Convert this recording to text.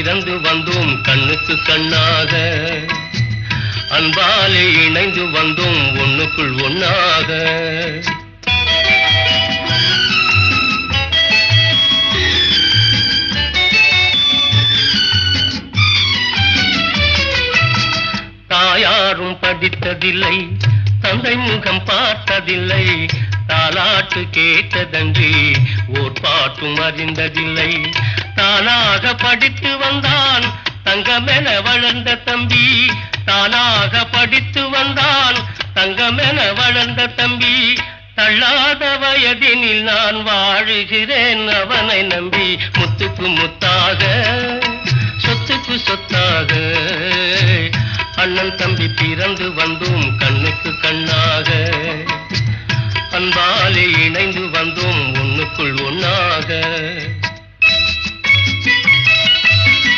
இறந்து வந்தோம் கண்ணுக்கு கண்ணாக. அன்பாலே இணைந்து வந்தோம் ஒண்ணுக்குள் ஒன்னாக தாயாரும் படித்ததில்லை தந்தை முகம் பார்த்ததில்லை தாலாட்டு கேட்டதன்றி ஓர் பாட்டும் அறிந்ததில்லை. தானாக படித்து வந்தான். தங்கமென வளர்ந்த தம்பி தானாக படித்து வந்தான். தங்கமென வளர்ந்த தம்பி தள்ளாத வயதினில் நான் வாழுகிறேன் அவனை நம்பி. முத்துக்கு முத்தாக சொத்துக்கு சொத்தாக. அண்ணன் தம்பி பிறந்து வந்தோம் கண்ணுக்கு கண்ணாக. அன்பாலே இணைந்து